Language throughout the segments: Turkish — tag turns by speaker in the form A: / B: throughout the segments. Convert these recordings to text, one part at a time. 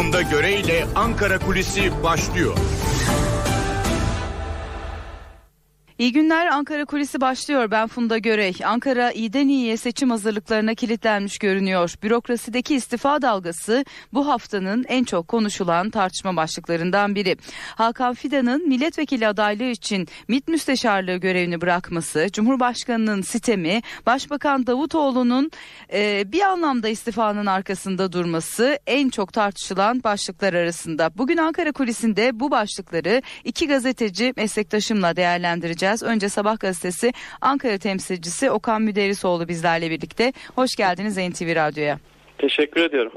A: Funda Göre ile Ankara Kulisi başlıyor.
B: İyi günler Ankara Kulisi başlıyor. Ben Funda Görey. Ankara iyiden iyiye seçim hazırlıklarına kilitlenmiş görünüyor. Bürokrasideki istifa dalgası bu haftanın en çok konuşulan tartışma başlıklarından biri. Hakan Fidan'ın milletvekili adaylığı için MİT müsteşarlığı görevini bırakması, Cumhurbaşkanı'nın sitemi, Başbakan Davutoğlu'nun e, bir anlamda istifanın arkasında durması en çok tartışılan başlıklar arasında. Bugün Ankara Kulisi'nde bu başlıkları iki gazeteci meslektaşımla değerlendireceğiz edeceğiz. Önce Sabah gazetesi Ankara temsilcisi Okan Müderrisoğlu bizlerle birlikte. Hoş geldiniz NTV Radyo'ya.
C: Teşekkür ediyorum.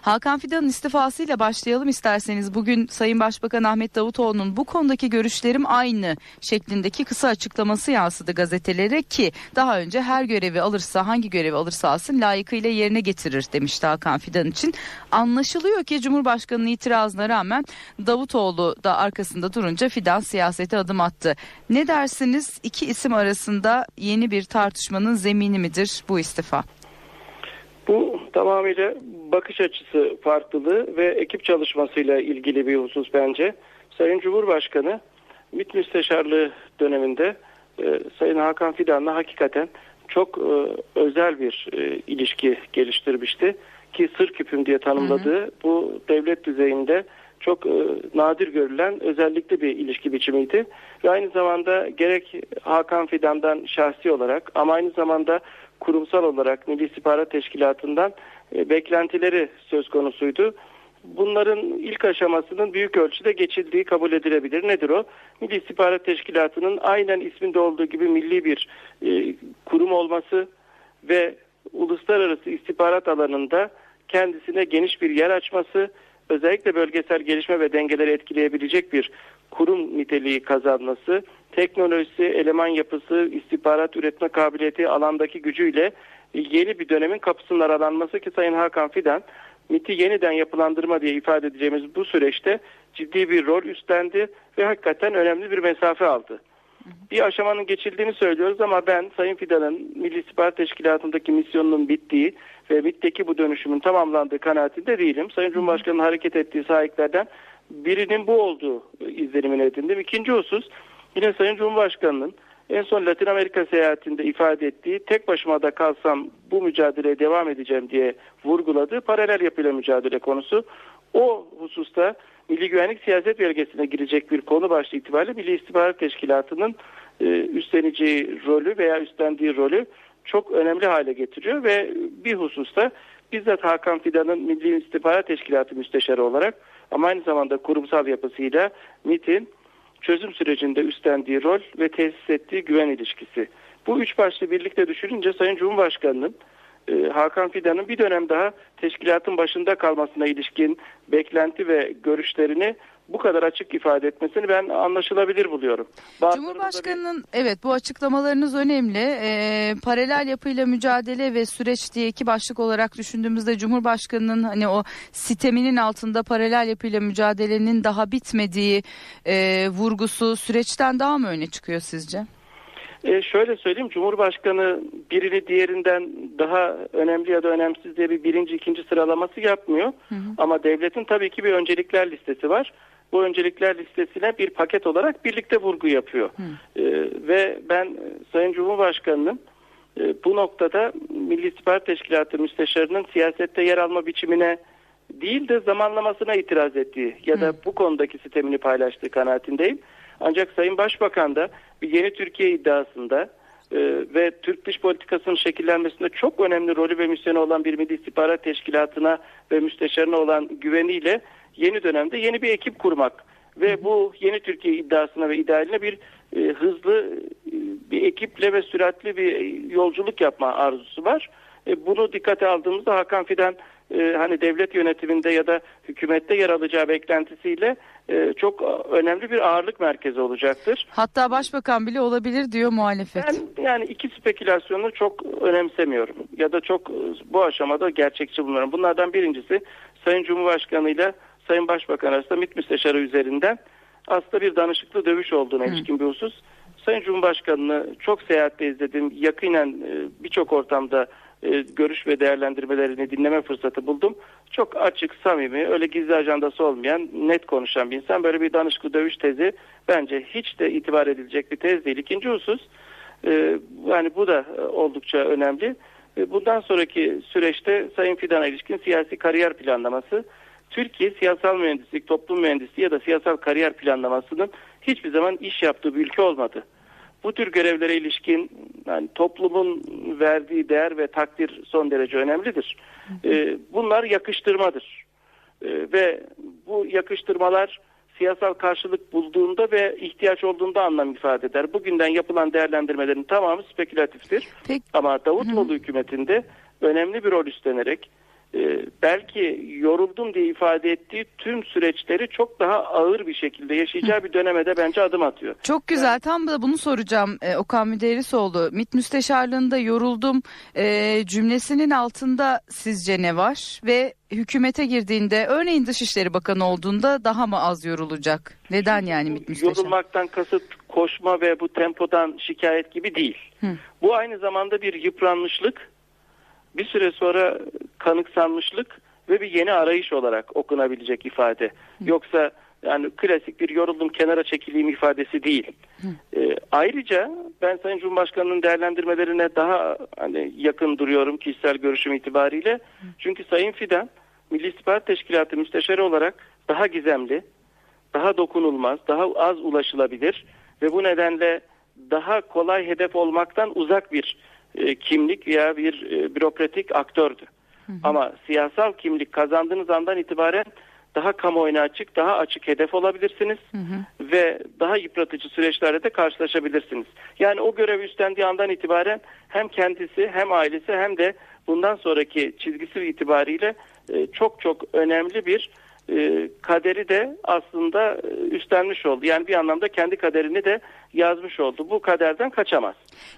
B: Hakan Fidan'ın istifasıyla başlayalım isterseniz. Bugün Sayın Başbakan Ahmet Davutoğlu'nun bu konudaki görüşlerim aynı şeklindeki kısa açıklaması yansıdı gazetelere ki daha önce her görevi alırsa hangi görevi alırsa alsın layıkıyla yerine getirir demişti Hakan Fidan için. Anlaşılıyor ki Cumhurbaşkanı'nın itirazına rağmen Davutoğlu da arkasında durunca Fidan siyasete adım attı. Ne dersiniz iki isim arasında yeni bir tartışmanın zemini midir bu istifa?
C: Bu tamamıyla bakış açısı farklılığı ve ekip çalışmasıyla ilgili bir husus bence. Sayın Cumhurbaşkanı MİT Müsteşarlığı döneminde e, Sayın Hakan Fidan'la hakikaten çok e, özel bir e, ilişki geliştirmişti. Ki sır küpüm diye tanımladığı hı hı. bu devlet düzeyinde çok e, nadir görülen özellikle bir ilişki biçimiydi. Ve aynı zamanda gerek Hakan Fidan'dan şahsi olarak ama aynı zamanda kurumsal olarak Milli İstihbarat Teşkilatı'ndan e, beklentileri söz konusuydu. Bunların ilk aşamasının büyük ölçüde geçildiği kabul edilebilir. Nedir o? Milli İstihbarat Teşkilatı'nın aynen isminde olduğu gibi milli bir e, kurum olması ve uluslararası istihbarat alanında kendisine geniş bir yer açması, özellikle bölgesel gelişme ve dengeleri etkileyebilecek bir kurum niteliği kazanması, teknolojisi, eleman yapısı, istihbarat üretme kabiliyeti alandaki gücüyle yeni bir dönemin kapısının aralanması ki Sayın Hakan Fidan MIT'i yeniden yapılandırma diye ifade edeceğimiz bu süreçte ciddi bir rol üstlendi ve hakikaten önemli bir mesafe aldı. Bir aşamanın geçildiğini söylüyoruz ama ben Sayın Fidan'ın Milli İstihbarat Teşkilatı'ndaki misyonunun bittiği ve MİT'teki bu dönüşümün tamamlandığı kanaatinde değilim. Sayın Cumhurbaşkanı'nın hareket ettiği sahiplerden birinin bu olduğu izlenimini edindim. İkinci husus yine Sayın Cumhurbaşkanı'nın en son Latin Amerika seyahatinde ifade ettiği tek başıma da kalsam bu mücadeleye devam edeceğim diye vurguladığı paralel yapıyla mücadele konusu. O hususta Milli Güvenlik Siyaset Bölgesi'ne girecek bir konu başlığı itibariyle Milli İstihbarat Teşkilatı'nın e, üstleneceği rolü veya üstlendiği rolü çok önemli hale getiriyor ve bir hususta bizzat Hakan Fidan'ın Milli İstihbarat Teşkilatı müsteşarı olarak ama aynı zamanda kurumsal yapısıyla MIT'in çözüm sürecinde üstlendiği rol ve tesis ettiği güven ilişkisi. Bu üç başlı birlikte düşününce Sayın Cumhurbaşkanı'nın e, Hakan Fidan'ın bir dönem daha teşkilatın başında kalmasına ilişkin beklenti ve görüşlerini bu kadar açık ifade etmesini ben anlaşılabilir buluyorum.
B: Cumhurbaşkanının bir... evet bu açıklamalarınız önemli. Ee, paralel yapıyla mücadele ve süreç diye iki başlık olarak düşündüğümüzde Cumhurbaşkanının hani o siteminin altında paralel yapıyla mücadelenin daha bitmediği e, vurgusu süreçten daha mı öne çıkıyor sizce?
C: E şöyle söyleyeyim Cumhurbaşkanı birini diğerinden daha önemli ya da önemsiz diye bir birinci ikinci sıralaması yapmıyor. Hı hı. Ama devletin tabii ki bir öncelikler listesi var. Bu öncelikler listesine bir paket olarak birlikte vurgu yapıyor. Hı. E, ve ben Sayın Cumhurbaşkanı'nın e, bu noktada Milli İstihbarat Teşkilatı müsteşarının siyasette yer alma biçimine değil de zamanlamasına itiraz ettiği ya da Hı. bu konudaki sistemini paylaştığı kanaatindeyim. Ancak Sayın Başbakan da bir yeni Türkiye iddiasında e, ve Türk dış politikasının şekillenmesinde çok önemli rolü ve misyonu olan bir Milli İstihbarat Teşkilatı'na ve müsteşarına olan güveniyle yeni dönemde yeni bir ekip kurmak ve bu yeni Türkiye iddiasına ve idealine bir e, hızlı e, bir ekiple ve süratli bir yolculuk yapma arzusu var. E, bunu dikkate aldığımızda Hakan Fidan e, hani devlet yönetiminde ya da hükümette yer alacağı beklentisiyle e, çok önemli bir ağırlık merkezi olacaktır.
B: Hatta başbakan bile olabilir diyor muhalefet.
C: Ben yani iki spekülasyonu çok önemsemiyorum ya da çok bu aşamada gerçekçi bulunuyorum. Bunlardan birincisi Sayın Cumhurbaşkanı ile Sayın Başbakan arasında MİT Müsteşarı üzerinden aslında bir danışıklı dövüş olduğuna Hı. ilişkin bir husus. Sayın Cumhurbaşkanı'nı çok seyahatte izledim. Yakinen e, birçok ortamda e, görüş ve değerlendirmelerini dinleme fırsatı buldum. Çok açık, samimi, öyle gizli ajandası olmayan, net konuşan bir insan. Böyle bir danışıklı dövüş tezi bence hiç de itibar edilecek bir tez değil. İkinci husus, e, yani bu da e, oldukça önemli. Bundan sonraki süreçte Sayın Fidan'a ilişkin siyasi kariyer planlaması, Türkiye siyasal mühendislik, toplum mühendisliği ya da siyasal kariyer planlamasının hiçbir zaman iş yaptığı bir ülke olmadı. Bu tür görevlere ilişkin yani toplumun verdiği değer ve takdir son derece önemlidir. E, bunlar yakıştırmadır. E, ve bu yakıştırmalar siyasal karşılık bulduğunda ve ihtiyaç olduğunda anlam ifade eder. Bugünden yapılan değerlendirmelerin tamamı spekülatiftir.
B: Peki.
C: Ama Davutoğlu hükümetinde önemli bir rol üstlenerek e, belki yoruldum diye ifade ettiği tüm süreçleri çok daha ağır bir şekilde yaşayacağı bir döneme de bence adım atıyor.
B: Çok güzel. Tam da bunu soracağım e, Okan Müderrisoğlu. MİT müsteşarlığında yoruldum e, cümlesinin altında sizce ne var? Ve hükümete girdiğinde örneğin Dışişleri Bakanı olduğunda daha mı az yorulacak? Neden yani MİT müsteşarı?
C: Yorulmaktan kasıt koşma ve bu tempodan şikayet gibi değil.
B: Hı.
C: Bu aynı zamanda bir yıpranmışlık, bir süre sonra kanıksanmışlık ve bir yeni arayış olarak okunabilecek ifade. Yoksa yani klasik bir yoruldum kenara çekileyim ifadesi değil. Ee, ayrıca ben Sayın Cumhurbaşkanı'nın değerlendirmelerine daha hani yakın duruyorum kişisel görüşüm itibariyle. Çünkü Sayın Fidan Milli İstihbarat Teşkilatı müsteşarı olarak daha gizemli, daha dokunulmaz, daha az ulaşılabilir ve bu nedenle daha kolay hedef olmaktan uzak bir e, kimlik veya bir e, bürokratik aktördü. Ama siyasal kimlik kazandığınız andan itibaren daha kamuoyuna açık, daha açık hedef olabilirsiniz ve daha yıpratıcı süreçlerle de karşılaşabilirsiniz. Yani o görevi üstlendiği andan itibaren hem kendisi hem ailesi hem de bundan sonraki çizgisi itibariyle e, çok çok önemli bir e, kaderi de aslında e, üstlenmiş oldu. Yani bir anlamda kendi kaderini de yazmış oldu. Bu kaderden kaçamaz.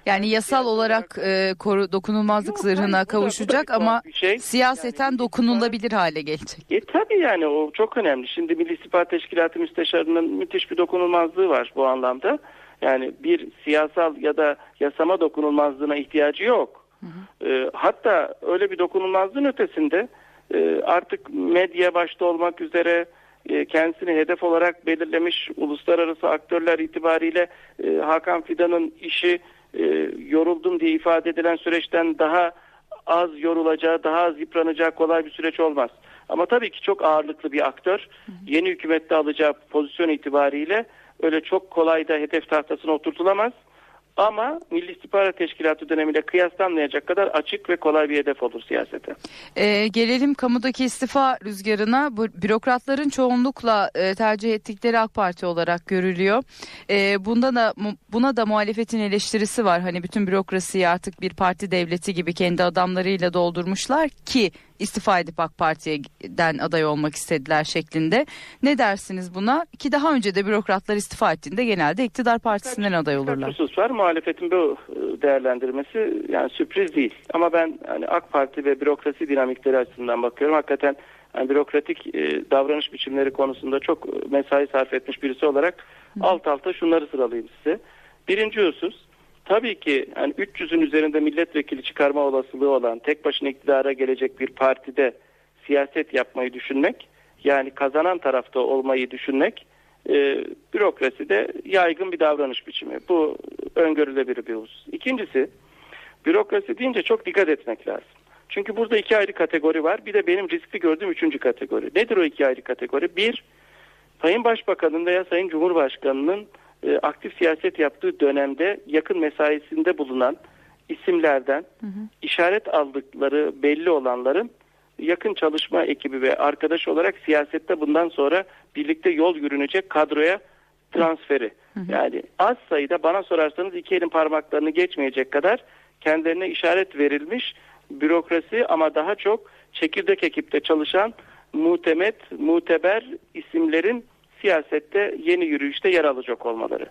B: Yani yasal olarak e, koru, dokunulmazlık
C: Yok,
B: zırhına
C: hayır, bu da- bu da
B: kavuşacak
C: bir
B: ama
C: şey.
B: siyaseten
C: Yani
B: dokunulabilir hale gelecek.
C: E tabii yani o çok önemli. Şimdi Milli İstihbarat Teşkilatı Müsteşarı'nın müthiş bir dokunulmazlığı var bu anlamda. Yani bir siyasal ya da yasama dokunulmazlığına ihtiyacı yok. E, hatta öyle bir dokunulmazlığın ötesinde e, artık medya başta olmak üzere e, kendisini hedef olarak belirlemiş uluslararası aktörler itibariyle e, Hakan Fidan'ın işi e, yoruldum diye ifade edilen süreçten daha az yorulacağı, daha az yıpranacağı kolay bir süreç olmaz. Ama tabii ki çok ağırlıklı bir aktör. Yeni hükümette alacağı pozisyon itibariyle öyle çok kolay da hedef tahtasına oturtulamaz. Ama Milli İstihbarat Teşkilatı dönemiyle kıyaslanmayacak kadar açık ve kolay bir hedef olur siyasete.
B: Ee, gelelim kamudaki istifa rüzgarına. Bürokratların çoğunlukla e, tercih ettikleri AK Parti olarak görülüyor. Ee, bunda da buna da muhalefetin eleştirisi var. Hani bütün bürokrasiyi artık bir parti devleti gibi kendi adamlarıyla doldurmuşlar ki istifa edip AK Parti'den aday olmak istediler şeklinde. Ne dersiniz buna? Ki daha önce de bürokratlar istifa ettiğinde genelde iktidar partisinden aday olurlar.
C: husus var. Muhalefetin bu e, değerlendirmesi yani sürpriz değil. Ama ben hani AK Parti ve bürokrasi dinamikleri açısından bakıyorum. Hakikaten yani bürokratik e, davranış biçimleri konusunda çok e, mesai sarf etmiş birisi olarak alt alta şunları sıralayayım size. Birinci husus tabii ki yani 300'ün üzerinde milletvekili çıkarma olasılığı olan tek başına iktidara gelecek bir partide siyaset yapmayı düşünmek yani kazanan tarafta olmayı düşünmek e, bürokraside yaygın bir davranış biçimi. Bu öngörülebilir bir husus. İkincisi bürokrasi deyince çok dikkat etmek lazım. Çünkü burada iki ayrı kategori var. Bir de benim riskli gördüğüm üçüncü kategori. Nedir o iki ayrı kategori? Bir, Sayın Başbakan'ın veya Sayın Cumhurbaşkanı'nın e, aktif siyaset yaptığı dönemde yakın mesaisinde bulunan isimlerden işaret aldıkları belli olanların yakın çalışma ekibi ve arkadaş olarak siyasette bundan sonra birlikte yol yürünecek kadroya transferi. Yani az sayıda bana sorarsanız iki elin parmaklarını geçmeyecek kadar kendilerine işaret verilmiş bürokrasi ama daha çok çekirdek ekipte çalışan mutemet, muteber isimlerin siyasette yeni yürüyüşte yer alacak olmaları.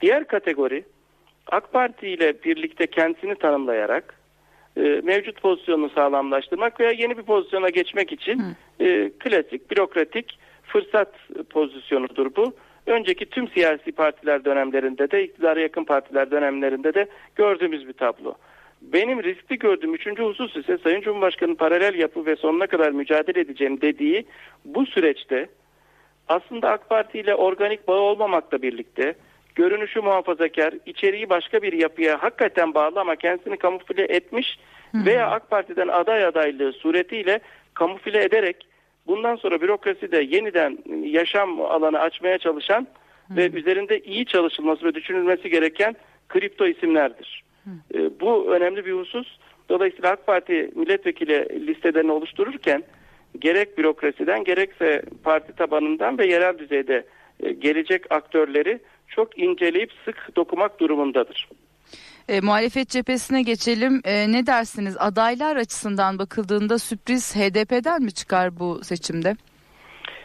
C: Diğer kategori AK Parti ile birlikte kendisini tanımlayarak e, mevcut pozisyonunu sağlamlaştırmak veya yeni bir pozisyona geçmek için e, klasik bürokratik fırsat pozisyonudur bu. Önceki tüm siyasi partiler dönemlerinde de iktidara yakın partiler dönemlerinde de gördüğümüz bir tablo. Benim riskli gördüğüm üçüncü husus ise Sayın Cumhurbaşkanı'nın paralel yapı ve sonuna kadar mücadele edeceğim dediği bu süreçte aslında AK Parti ile organik bağı olmamakla birlikte görünüşü muhafazakar, içeriği başka bir yapıya hakikaten bağlı ama kendisini kamufle etmiş veya AK Parti'den aday adaylığı suretiyle kamufle ederek bundan sonra bürokraside yeniden yaşam alanı açmaya çalışan ve üzerinde iyi çalışılması ve düşünülmesi gereken kripto isimlerdir. E, Bu önemli bir husus. Dolayısıyla AK Parti milletvekili listelerini oluştururken gerek bürokrasiden gerekse parti tabanından ve yerel düzeyde e, gelecek aktörleri çok inceleyip sık dokumak durumundadır.
B: E, muhalefet cephesine geçelim. E, ne dersiniz? Adaylar açısından bakıldığında sürpriz HDP'den mi çıkar bu seçimde?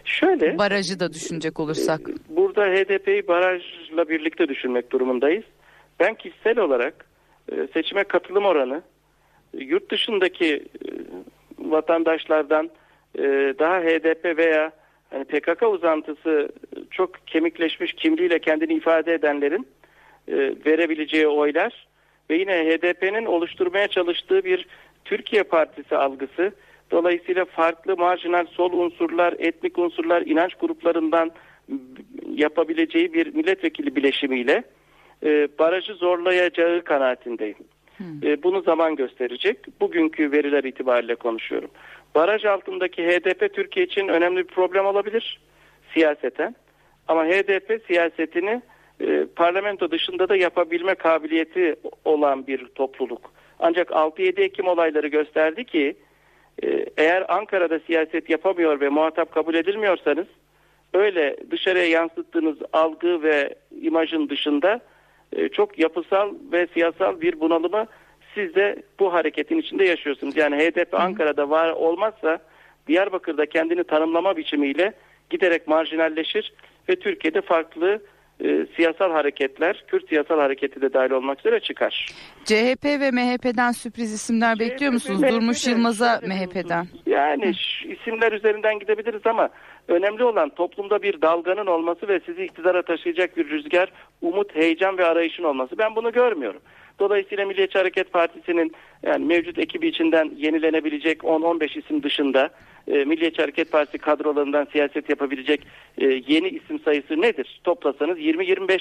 C: Şöyle
B: Barajı da düşünecek olursak.
C: e, burada HDP'yi barajla birlikte düşünmek durumundayız. Ben kişisel olarak e, seçime katılım oranı e, yurt dışındaki e, vatandaşlardan e, daha HDP veya hani PKK uzantısı çok kemikleşmiş kimliğiyle kendini ifade edenlerin e, verebileceği oylar ve yine HDP'nin oluşturmaya çalıştığı bir Türkiye Partisi algısı dolayısıyla farklı marjinal sol unsurlar, etnik unsurlar, inanç gruplarından yapabileceği bir milletvekili bileşimiyle e, barajı zorlayacağı kanaatindeyim. E, bunu zaman gösterecek. Bugünkü veriler itibariyle konuşuyorum. Baraj altındaki HDP Türkiye için önemli bir problem olabilir siyaseten. Ama HDP siyasetini e, parlamento dışında da yapabilme kabiliyeti olan bir topluluk. Ancak 6-7 Ekim olayları gösterdi ki e, eğer Ankara'da siyaset yapamıyor ve muhatap kabul edilmiyorsanız öyle dışarıya yansıttığınız algı ve imajın dışında e, çok yapısal ve siyasal bir bunalımı siz de bu hareketin içinde yaşıyorsunuz. Yani HDP Ankara'da var olmazsa Diyarbakır'da kendini tanımlama biçimiyle giderek marjinalleşir ve Türkiye'de farklı e, siyasal hareketler, Kürt siyasal hareketi de dahil olmak üzere çıkar.
B: CHP ve MHP'den sürpriz isimler bekliyor musunuz?
C: MHP'den
B: Durmuş Yılmaz'a MHP'den.
C: Yani isimler üzerinden gidebiliriz ama önemli olan toplumda bir dalganın olması ve sizi iktidara taşıyacak bir rüzgar, umut, heyecan ve arayışın olması. Ben bunu görmüyorum. Dolayısıyla Milliyetçi Hareket Partisi'nin yani mevcut ekibi içinden yenilenebilecek 10-15 isim dışında e, Milliyetçi Hareket Partisi kadrolarından siyaset yapabilecek e, yeni isim sayısı nedir? Toplasanız 20-25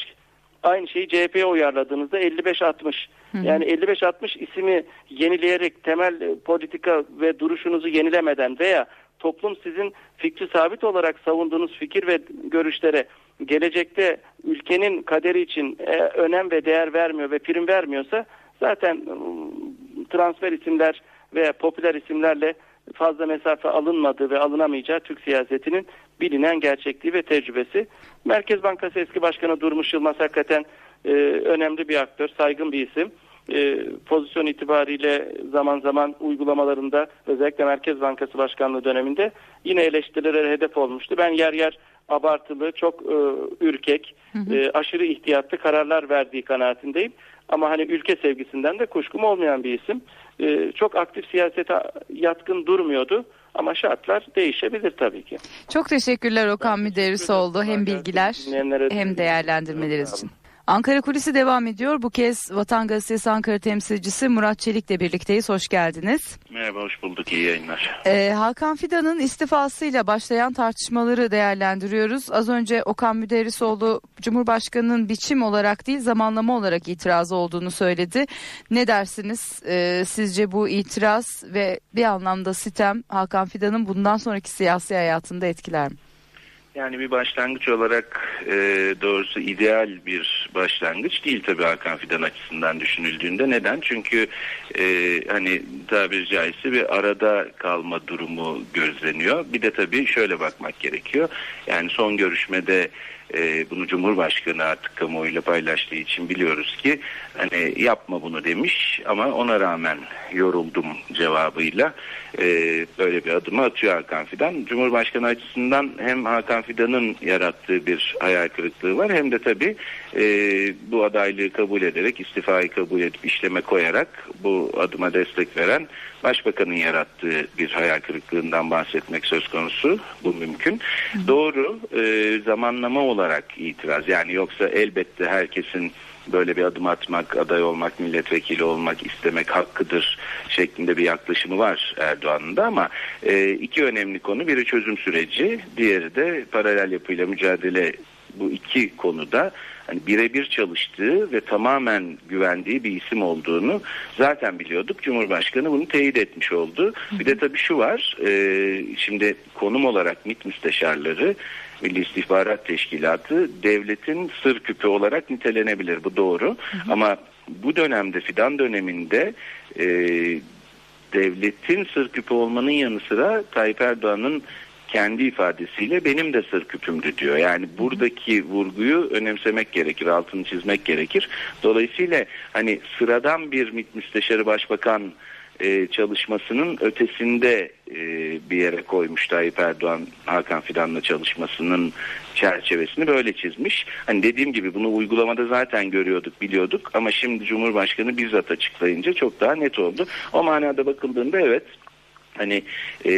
C: Aynı şeyi CHP'ye uyarladığınızda 55-60. Yani 55-60 ismi yenileyerek temel e, politika ve duruşunuzu yenilemeden veya toplum sizin fikri sabit olarak savunduğunuz fikir ve görüşlere gelecekte ülkenin kaderi için e, önem ve değer vermiyor ve prim vermiyorsa zaten ım, transfer isimler veya popüler isimlerle fazla mesafe alınmadığı ve alınamayacağı Türk siyasetinin bilinen gerçekliği ve tecrübesi. Merkez Bankası eski başkanı Durmuş Yılmaz hakikaten e, önemli bir aktör, saygın bir isim. E, pozisyon itibariyle zaman zaman uygulamalarında özellikle Merkez Bankası Başkanlığı döneminde yine eleştirilere hedef olmuştu. Ben yer yer abartılı, çok e, ürkek, e, aşırı ihtiyatlı kararlar verdiği kanaatindeyim. Ama hani ülke sevgisinden de kuşkum olmayan bir isim. E, çok aktif siyasete yatkın durmuyordu. Ama şartlar değişebilir tabii ki.
B: Çok teşekkürler Okan Müderrisoğlu. Hem bilgiler hem
C: de-
B: değerlendirmeleriniz
C: Sağ
B: için. Ankara Kulisi devam ediyor. Bu kez Vatan Gazetesi Ankara temsilcisi Murat Çelik'le birlikteyiz. Hoş geldiniz.
D: Merhaba, hoş bulduk. İyi yayınlar.
B: Ee, Hakan Fidan'ın istifasıyla başlayan tartışmaları değerlendiriyoruz. Az önce Okan Müderrisoğlu Cumhurbaşkanı'nın biçim olarak değil zamanlama olarak itirazı olduğunu söyledi. Ne dersiniz? Ee, sizce bu itiraz ve bir anlamda sitem Hakan Fidan'ın bundan sonraki siyasi hayatında etkiler mi?
D: Yani bir başlangıç olarak e, doğrusu ideal bir başlangıç değil tabii Hakan Fidan açısından düşünüldüğünde. Neden? Çünkü e, hani tabiri caizse bir arada kalma durumu gözleniyor. Bir de tabii şöyle bakmak gerekiyor. Yani son görüşmede e, bunu Cumhurbaşkanı artık kamuoyuyla paylaştığı için biliyoruz ki hani yapma bunu demiş ama ona rağmen yoruldum cevabıyla e, böyle bir adımı atıyor Hakan Fidan. Cumhurbaşkanı açısından hem Hakan Fidan'ın yarattığı bir hayal kırıklığı var hem de tabii e, bu adaylığı kabul ederek istifayı kabul edip işleme koyarak bu adıma destek veren Başbakanın yarattığı bir hayal kırıklığından bahsetmek söz konusu. Bu mümkün. Doğru e, zamanlama olarak itiraz. Yani yoksa elbette herkesin böyle bir adım atmak, aday olmak, milletvekili olmak istemek hakkıdır şeklinde bir yaklaşımı var Erdoğan'ın da ama e, iki önemli konu biri çözüm süreci, diğeri de paralel yapıyla mücadele bu iki konuda hani birebir çalıştığı ve tamamen güvendiği bir isim olduğunu zaten biliyorduk. Cumhurbaşkanı bunu teyit etmiş oldu. Bir de tabii şu var, e, şimdi konum olarak MİT müsteşarları Milli İstihbarat Teşkilatı devletin sır küpü olarak nitelenebilir. Bu doğru. Ama bu dönemde fidan döneminde e, devletin sır küpü olmanın yanı sıra Tayyip Erdoğan'ın kendi ifadesiyle benim de sır küpümdü diyor. Yani buradaki vurguyu önemsemek gerekir, altını çizmek gerekir. Dolayısıyla hani sıradan bir MİT müsteşarı başbakan e, çalışmasının ötesinde e, bir yere koymuş Tayyip Erdoğan Hakan Fidan'la çalışmasının çerçevesini böyle çizmiş. Hani dediğim gibi bunu uygulamada zaten görüyorduk, biliyorduk ama şimdi Cumhurbaşkanı bizzat açıklayınca çok daha net oldu. O manada bakıldığında evet Hani e,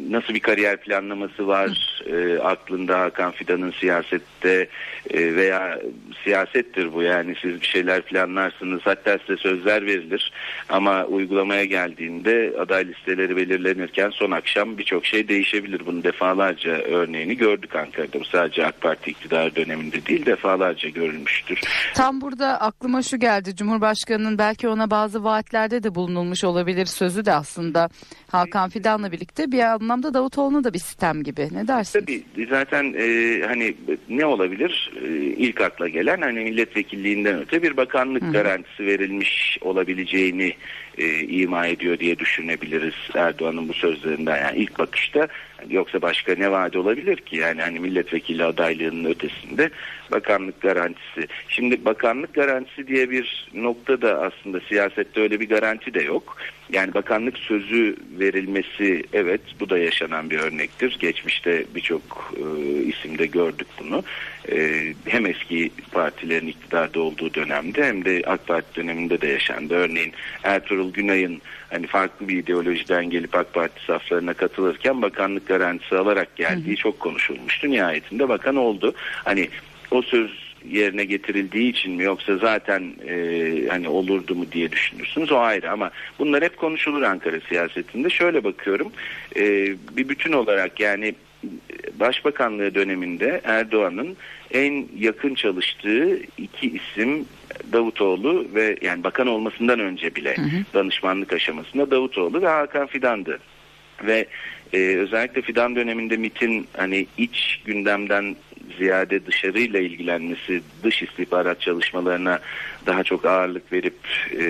D: nasıl bir kariyer planlaması var e, aklında Hakan Fidan'ın siyasette e, veya siyasettir bu yani siz bir şeyler planlarsınız hatta size sözler verilir ama uygulamaya geldiğinde aday listeleri belirlenirken son akşam birçok şey değişebilir. Bunu defalarca örneğini gördük Ankara'da. Bu sadece AK Parti iktidar döneminde değil defalarca görülmüştür.
B: Tam burada aklıma şu geldi. Cumhurbaşkanının belki ona bazı vaatlerde de bulunulmuş olabilir sözü de aslında Hakan Fidan'la birlikte bir anlamda Davutoğlu'na da bir sistem gibi. Ne dersin?
D: Tabii zaten e, hani ne olabilir e, ilk akla gelen hani milletvekilliğinden öte bir bakanlık
B: Hı.
D: garantisi verilmiş olabileceğini e, ima ediyor diye düşünebiliriz Erdoğan'ın bu sözlerinden yani ilk bakışta yoksa başka ne vaat olabilir ki yani hani milletvekili adaylığının ötesinde bakanlık garantisi. Şimdi bakanlık garantisi diye bir nokta da aslında siyasette öyle bir garanti de yok. Yani bakanlık sözü verilmesi evet bu da yaşanan bir örnektir. Geçmişte birçok e, isimde gördük bunu. E, hem eski partilerin iktidarda olduğu dönemde hem de AK Parti döneminde de yaşandı. Örneğin Ertuğrul Günay'ın hani farklı bir ideolojiden gelip AK Parti saflarına katılırken bakanlık garantisi alarak geldiği çok konuşulmuştu. Nihayetinde bakan oldu. Hani o söz yerine getirildiği için mi yoksa zaten e, hani olurdu mu diye düşünürsünüz o ayrı ama bunlar hep konuşulur Ankara siyasetinde. Şöyle bakıyorum e, bir bütün olarak yani Başbakanlığı döneminde Erdoğan'ın en yakın çalıştığı iki isim Davutoğlu ve yani bakan olmasından önce bile danışmanlık aşamasında Davutoğlu ve Hakan Fidan'dı. Ve e, özellikle Fidan döneminde MIT'in hani iç gündemden ziyade dışarıyla ilgilenmesi, dış istihbarat çalışmalarına daha çok ağırlık verip e,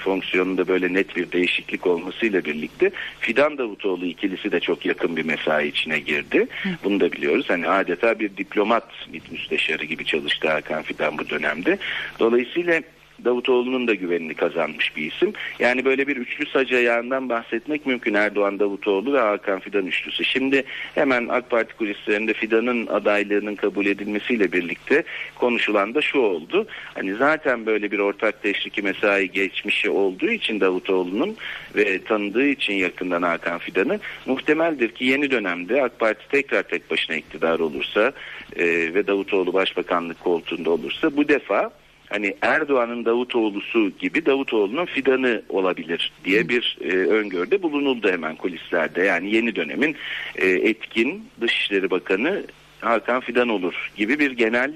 D: fonksiyonunda böyle net bir değişiklik olmasıyla birlikte Fidan Davutoğlu ikilisi de çok yakın bir mesai içine girdi. Bunu da biliyoruz. Hani adeta bir diplomat MİT müsteşarı gibi çalıştı Hakan Fidan bu dönemde. Dolayısıyla Davutoğlu'nun da güvenini kazanmış bir isim. Yani böyle bir üçlü sac ayağından bahsetmek mümkün Erdoğan Davutoğlu ve Hakan Fidan üçlüsü. Şimdi hemen AK Parti kulislerinde Fidan'ın adaylığının kabul edilmesiyle birlikte konuşulan da şu oldu. Hani zaten böyle bir ortak teşriki mesai geçmişi olduğu için Davutoğlu'nun ve tanıdığı için yakından Hakan Fidan'ı muhtemeldir ki yeni dönemde AK Parti tekrar tek başına iktidar olursa e, ve Davutoğlu başbakanlık koltuğunda olursa bu defa hani Erdoğan'ın Davutoğlu'su gibi Davutoğlu'nun fidanı olabilir diye bir e, öngörüde bulunuldu hemen kulislerde. Yani yeni dönemin e, etkin Dışişleri Bakanı Hakan Fidan olur gibi bir genel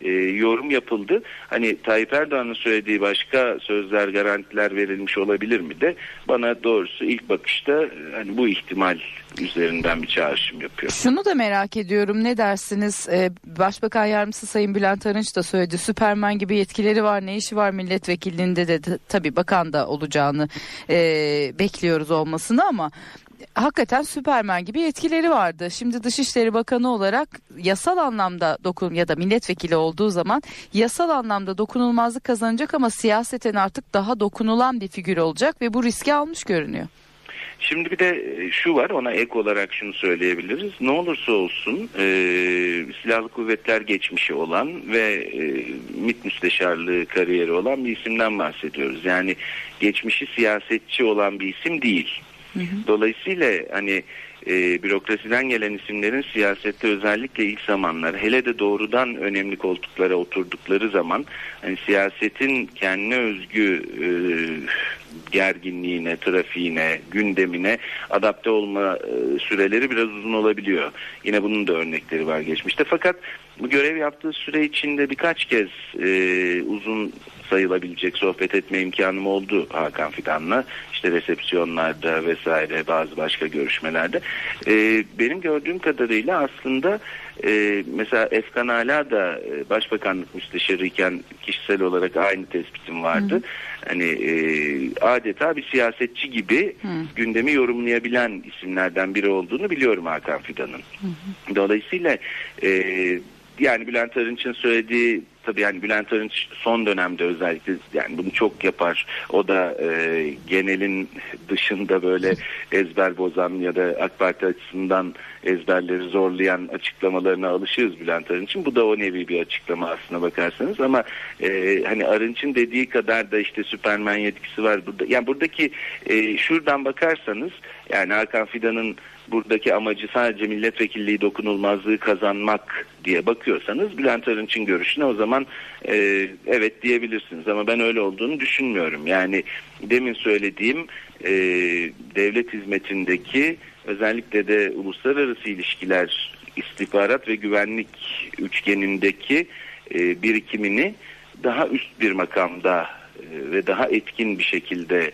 D: e, yorum yapıldı. Hani Tayyip Erdoğan'ın söylediği başka sözler, garantiler verilmiş olabilir mi de bana doğrusu ilk bakışta e, hani bu ihtimal üzerinden bir çağrışım yapıyor.
B: Şunu da merak ediyorum ne dersiniz Ee, Başbakan Yardımcısı Sayın Bülent Arınç da söyledi Süpermen gibi yetkileri var ne işi var milletvekilliğinde de tabii bakan da olacağını e, bekliyoruz olmasını ama hakikaten Süpermen gibi yetkileri vardı. Şimdi Dışişleri Bakanı olarak yasal anlamda dokun ya da milletvekili olduğu zaman yasal anlamda dokunulmazlık kazanacak ama siyaseten artık daha dokunulan bir figür olacak ve bu riski almış görünüyor.
D: Şimdi bir de e, şu var ona ek olarak şunu söyleyebiliriz. Ne olursa olsun e, silahlı kuvvetler geçmişi olan ve e, MİT müsteşarlığı kariyeri olan bir isimden bahsediyoruz. Yani geçmişi siyasetçi olan bir isim değil. Dolayısıyla hani e, bürokrasiden gelen isimlerin siyasette özellikle ilk zamanlar hele de doğrudan önemli koltuklara oturdukları zaman hani siyasetin kendine özgü e, gerginliğine, trafiğine, gündemine adapte olma e, süreleri biraz uzun olabiliyor. Yine bunun da örnekleri var geçmişte. Fakat bu görev yaptığı süre içinde birkaç kez e, uzun sayılabilecek sohbet etme imkanım oldu Hakan Fidan'la. İşte resepsiyonlarda vesaire bazı başka görüşmelerde. E, benim gördüğüm kadarıyla aslında e, mesela Efkan Ala da e, başbakanlık müsteşarıyken kişisel olarak aynı tespitim vardı. Hani e, adeta bir siyasetçi gibi gündemi yorumlayabilen isimlerden biri olduğunu biliyorum Hakan Fidan'ın. Dolayısıyla e, yani Bülent Arınç'ın söylediği tabii yani Bülent Arınç son dönemde özellikle yani bunu çok yapar. O da e, genelin dışında böyle ezber bozan ya da AK Parti açısından ezberleri zorlayan açıklamalarına alışığız Bülent Arınç'ın. Bu da o nevi bir açıklama aslına bakarsanız ama e, hani Arınç'ın dediği kadar da işte Süpermen yetkisi var burada. Yani buradaki e, şuradan bakarsanız yani Hakan Fidan'ın buradaki amacı sadece milletvekilliği dokunulmazlığı kazanmak diye bakıyorsanız Bülent Arınç'ın görüşüne o zaman e, evet diyebilirsiniz ama ben öyle olduğunu düşünmüyorum. Yani demin söylediğim e, devlet hizmetindeki özellikle de uluslararası ilişkiler istihbarat ve güvenlik üçgenindeki e, birikimini daha üst bir makamda e, ve daha etkin bir şekilde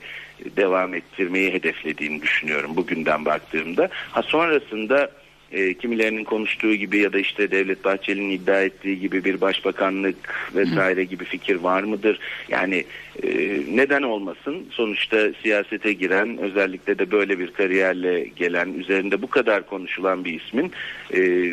D: devam ettirmeyi hedeflediğini düşünüyorum bugünden baktığımda. Ha sonrasında e, kimilerinin konuştuğu gibi ya da işte Devlet Bahçeli'nin iddia ettiği gibi bir başbakanlık vesaire gibi fikir var mıdır? Yani e, neden olmasın? Sonuçta siyasete giren özellikle de böyle bir kariyerle gelen üzerinde bu kadar konuşulan bir ismin e,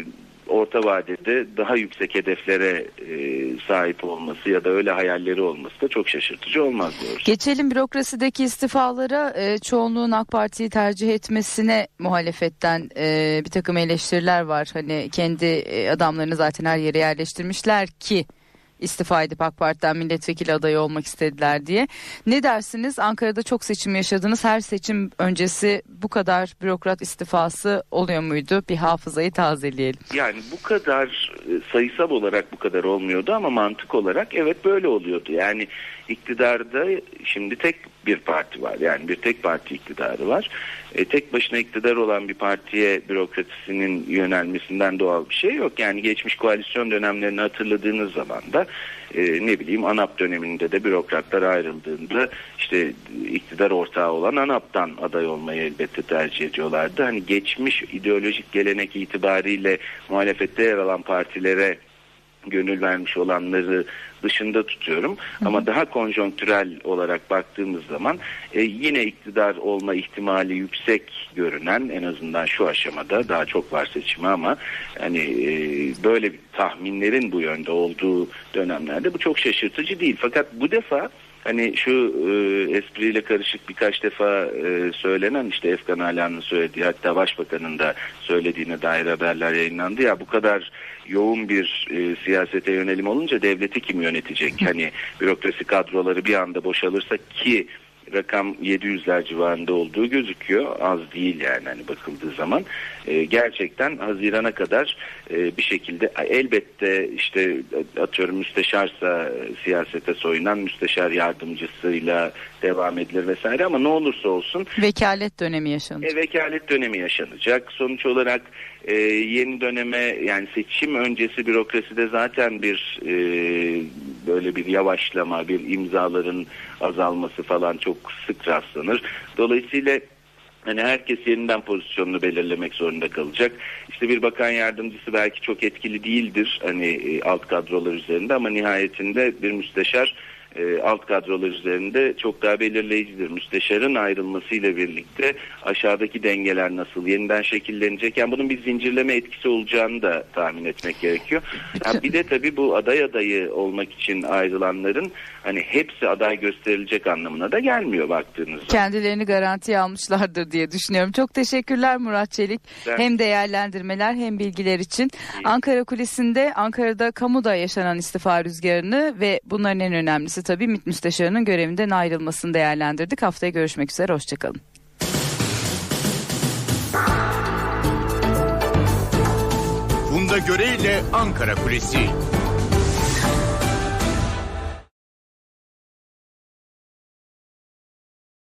D: orta vadede daha yüksek hedeflere e, sahip olması ya da öyle hayalleri olması da çok şaşırtıcı olmaz doğrusu.
B: Geçelim bürokrasideki istifalara e, çoğunluğun AK Parti'yi tercih etmesine muhalefetten e, bir takım eleştiriler var. Hani kendi e, adamlarını zaten her yere yerleştirmişler ki istifa edip AK Parti'den milletvekili adayı olmak istediler diye. Ne dersiniz? Ankara'da çok seçim yaşadınız. Her seçim öncesi bu kadar bürokrat istifası oluyor muydu? Bir hafızayı tazeleyelim.
D: Yani bu kadar e, sayısal olarak bu kadar olmuyordu ama mantık olarak evet böyle oluyordu. Yani iktidarda şimdi tek bir parti var. Yani bir tek parti iktidarı var. E, tek başına iktidar olan bir partiye bürokrasisinin yönelmesinden doğal bir şey yok. Yani geçmiş koalisyon dönemlerini hatırladığınız zaman da e, ne bileyim ANAP döneminde de bürokratlar ayrıldığında işte iktidar ortağı olan ANAP'tan aday olmayı elbette tercih ediyorlardı. Hani geçmiş ideolojik gelenek itibariyle muhalefette yer alan partilere gönül vermiş olanları dışında tutuyorum. Ama daha konjonktürel olarak baktığımız zaman e, yine iktidar olma ihtimali yüksek görünen en azından şu aşamada daha çok var seçimi ama hani e, böyle tahminlerin bu yönde olduğu dönemlerde bu çok şaşırtıcı değil. Fakat bu defa Hani şu e, espriyle karışık birkaç defa e, söylenen işte Efkan Ala'nın söylediği hatta Başbakan'ın da söylediğine dair haberler yayınlandı ya bu kadar yoğun bir e, siyasete yönelim olunca devleti kim yönetecek? Hani bürokrasi kadroları bir anda boşalırsa ki rakam 700'ler civarında olduğu gözüküyor. Az değil yani hani bakıldığı zaman. E, gerçekten Haziran'a kadar e, bir şekilde elbette işte atıyorum müsteşarsa e, siyasete soyunan müsteşar yardımcısıyla devam edilir vesaire ama ne olursa olsun
B: Vekalet dönemi yaşanacak.
D: e, vekalet dönemi yaşanacak. Sonuç olarak e, yeni döneme yani seçim öncesi bürokraside zaten bir e, böyle bir yavaşlama, bir imzaların azalması falan çok sık rastlanır. Dolayısıyla Hani herkes yeniden pozisyonunu belirlemek zorunda kalacak. İşte bir bakan yardımcısı belki çok etkili değildir hani e, alt kadrolar üzerinde ama nihayetinde bir müsteşar e, alt kadrolar üzerinde çok daha belirleyicidir. Müsteşarın ayrılmasıyla birlikte aşağıdaki dengeler nasıl yeniden şekillenecek? Yani bunun bir zincirleme etkisi olacağını da tahmin etmek gerekiyor. Ha, bir de tabii bu aday adayı olmak için ayrılanların hani hepsi aday gösterilecek anlamına da gelmiyor baktığınızda.
B: Kendilerini garantiye almışlardır diye düşünüyorum. Çok teşekkürler Murat Çelik.
D: Ben-
B: Hem değerlendirmeler hem bilgiler için. Ankara kulisinde Ankara'da kamuda yaşanan istifa rüzgarını ve bunların en önemlisi tabii MİT Müsteşarı'nın görevinden ayrılmasını değerlendirdik. Haftaya görüşmek üzere, hoşçakalın.
A: Funda Göre ile Ankara Kulesi.